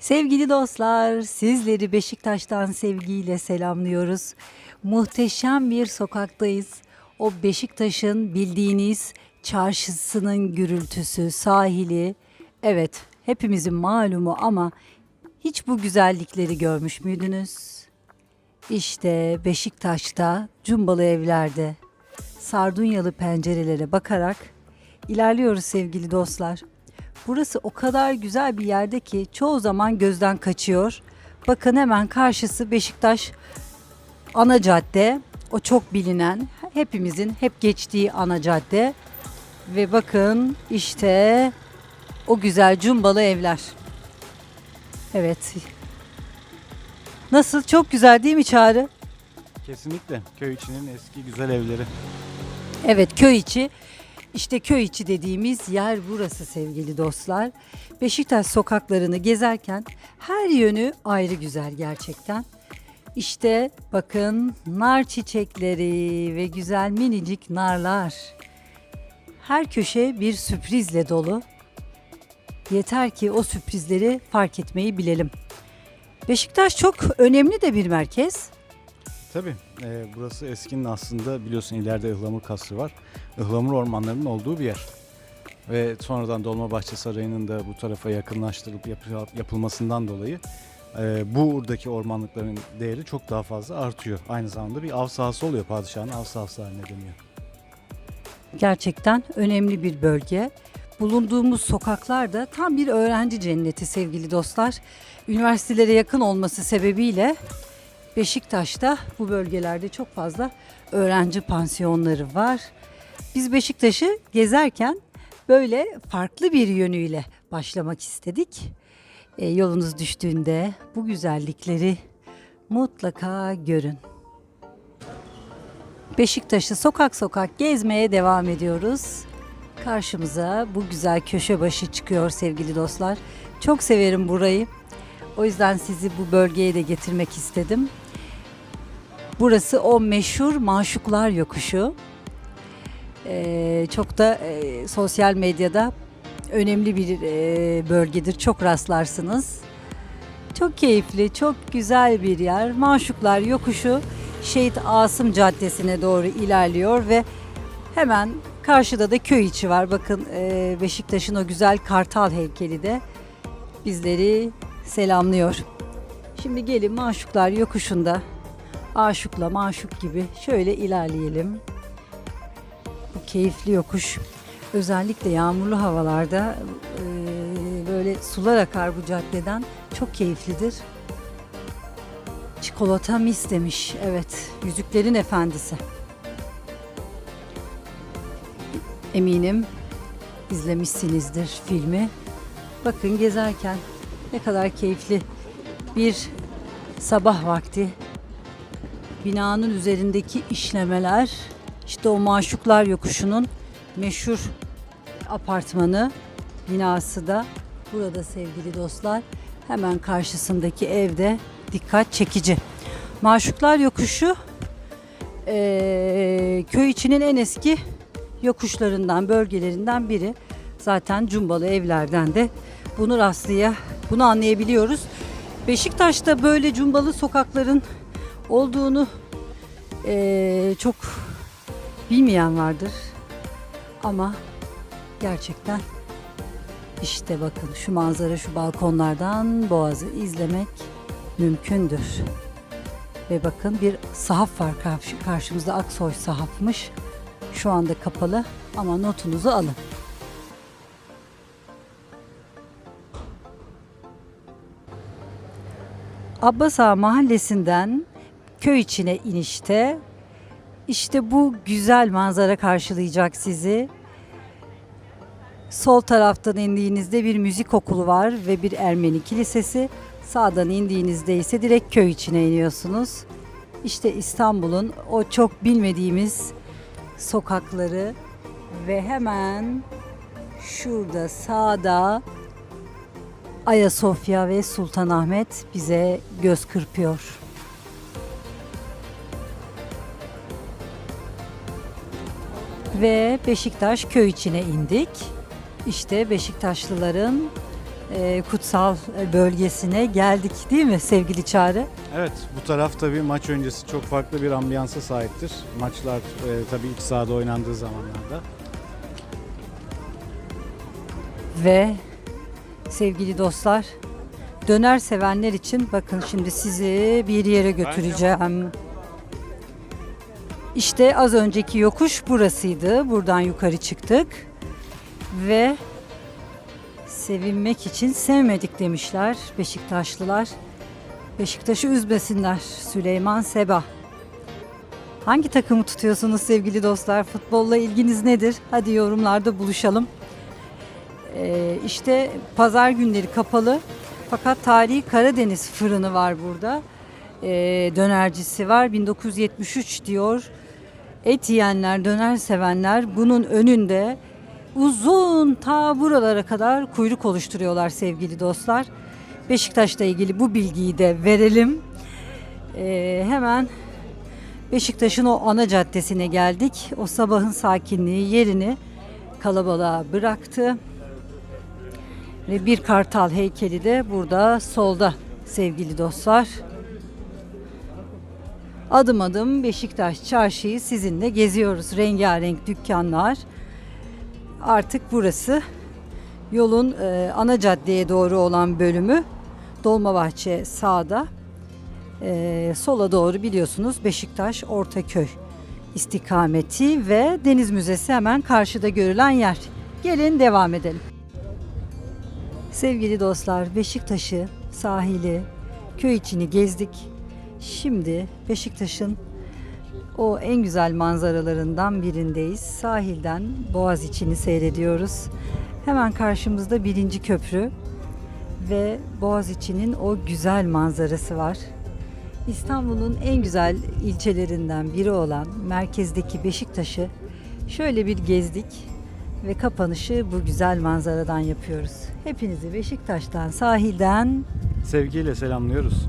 Sevgili dostlar, sizleri Beşiktaş'tan sevgiyle selamlıyoruz. Muhteşem bir sokaktayız. O Beşiktaş'ın bildiğiniz çarşısının gürültüsü, sahili. Evet, hepimizin malumu ama hiç bu güzellikleri görmüş müydünüz? İşte Beşiktaş'ta, Cumbalı evlerde, sardunyalı pencerelere bakarak ilerliyoruz sevgili dostlar. Burası o kadar güzel bir yerde ki çoğu zaman gözden kaçıyor. Bakın hemen karşısı Beşiktaş ana cadde. O çok bilinen, hepimizin hep geçtiği ana cadde. Ve bakın işte o güzel cumbalı evler. Evet. Nasıl? Çok güzel değil mi Çağrı? Kesinlikle köy içinin eski güzel evleri. Evet köy içi. İşte köy içi dediğimiz yer burası sevgili dostlar. Beşiktaş sokaklarını gezerken her yönü ayrı güzel gerçekten. İşte bakın nar çiçekleri ve güzel minicik narlar. Her köşe bir sürprizle dolu. Yeter ki o sürprizleri fark etmeyi bilelim. Beşiktaş çok önemli de bir merkez. Tabii e, burası eskinin aslında biliyorsun ileride Ihlamur Kasrı var. Ihlamur ormanlarının olduğu bir yer. Ve sonradan Dolmabahçe Sarayı'nın da bu tarafa yakınlaştırılıp yapı- yapılmasından dolayı e, buradaki ormanlıkların değeri çok daha fazla artıyor. Aynı zamanda bir av sahası oluyor padişahın av sahası haline dönüyor. Gerçekten önemli bir bölge. Bulunduğumuz sokaklar da tam bir öğrenci cenneti sevgili dostlar. Üniversitelere yakın olması sebebiyle Beşiktaş'ta bu bölgelerde çok fazla öğrenci pansiyonları var. Biz Beşiktaş'ı gezerken böyle farklı bir yönüyle başlamak istedik. E, yolunuz düştüğünde bu güzellikleri mutlaka görün. Beşiktaş'ı sokak sokak gezmeye devam ediyoruz. Karşımıza bu güzel köşe başı çıkıyor sevgili dostlar. Çok severim burayı. O yüzden sizi bu bölgeye de getirmek istedim. Burası o meşhur Maşuklar Yokuşu. Ee, çok da e, sosyal medyada önemli bir e, bölgedir. Çok rastlarsınız. Çok keyifli, çok güzel bir yer. Maşuklar Yokuşu Şehit Asım Caddesi'ne doğru ilerliyor ve hemen karşıda da köy içi var. Bakın e, Beşiktaş'ın o güzel kartal heykeli de bizleri selamlıyor. Şimdi gelin Maşuklar Yokuşu'nda aşıkla maşuk gibi şöyle ilerleyelim. Bu keyifli yokuş özellikle yağmurlu havalarda e, böyle sular akar bu caddeden çok keyiflidir. Çikolata mis demiş. Evet, Yüzüklerin Efendisi. Eminim izlemişsinizdir filmi. Bakın gezerken ne kadar keyifli bir sabah vakti. Binanın üzerindeki işlemeler, işte o Maşuklar Yokuşu'nun meşhur apartmanı binası da burada sevgili dostlar. Hemen karşısındaki evde dikkat çekici. Maşuklar Yokuşu eee, köy içinin en eski yokuşlarından, bölgelerinden biri. Zaten cumbalı evlerden de bunu rastlaya, bunu anlayabiliyoruz. Beşiktaş'ta böyle cumbalı sokakların olduğunu eee, çok bilmeyen vardır. Ama gerçekten işte bakın şu manzara şu balkonlardan boğazı izlemek mümkündür. Ve bakın bir sahaf var karşı- karşımızda Aksoy sahafmış. Şu anda kapalı ama notunuzu alın. Abbas Ağa mahallesinden köy içine inişte işte bu güzel manzara karşılayacak sizi. Sol taraftan indiğinizde bir müzik okulu var ve bir Ermeni kilisesi. Sağdan indiğinizde ise direkt köy içine iniyorsunuz. İşte İstanbul'un o çok bilmediğimiz sokakları ve hemen şurada sağda Ayasofya ve Sultanahmet bize göz kırpıyor. Ve Beşiktaş köy içine indik. İşte Beşiktaşlıların e, kutsal bölgesine geldik değil mi sevgili Çağrı? Evet bu taraf tabii maç öncesi çok farklı bir ambiyansa sahiptir. Maçlar e, tabii iç sahada oynandığı zamanlarda. Ve sevgili dostlar döner sevenler için bakın şimdi sizi bir yere götüreceğim. İşte az önceki yokuş burasıydı. Buradan yukarı çıktık. Ve sevinmek için sevmedik demişler Beşiktaşlılar. Beşiktaş'ı üzmesinler. Süleyman Seba. Hangi takımı tutuyorsunuz sevgili dostlar? Futbolla ilginiz nedir? Hadi yorumlarda buluşalım. Ee, işte pazar günleri kapalı. Fakat tarihi Karadeniz fırını var burada. Ee, dönercisi var. 1973 diyor. Et yiyenler, döner sevenler bunun önünde uzun ta buralara kadar kuyruk oluşturuyorlar sevgili dostlar. Beşiktaş'la ilgili bu bilgiyi de verelim. Ee, hemen Beşiktaş'ın o ana caddesine geldik. O sabahın sakinliği yerini kalabalığa bıraktı. Ve bir kartal heykeli de burada solda sevgili dostlar. Adım adım Beşiktaş çarşıyı sizinle geziyoruz. Rengarenk dükkanlar. Artık burası yolun e, ana caddeye doğru olan bölümü. Dolmabahçe sağda. E, sola doğru biliyorsunuz Beşiktaş Ortaköy istikameti ve Deniz Müzesi hemen karşıda görülen yer. Gelin devam edelim. Sevgili dostlar, Beşiktaş'ı, sahili, köy içini gezdik. Şimdi Beşiktaş'ın o en güzel manzaralarından birindeyiz. Sahilden Boğaz içini seyrediyoruz. Hemen karşımızda birinci köprü ve Boğaz içinin o güzel manzarası var. İstanbul'un en güzel ilçelerinden biri olan merkezdeki Beşiktaş'ı şöyle bir gezdik ve kapanışı bu güzel manzaradan yapıyoruz. Hepinizi Beşiktaş'tan, sahilden Sevgiyle selamlıyoruz.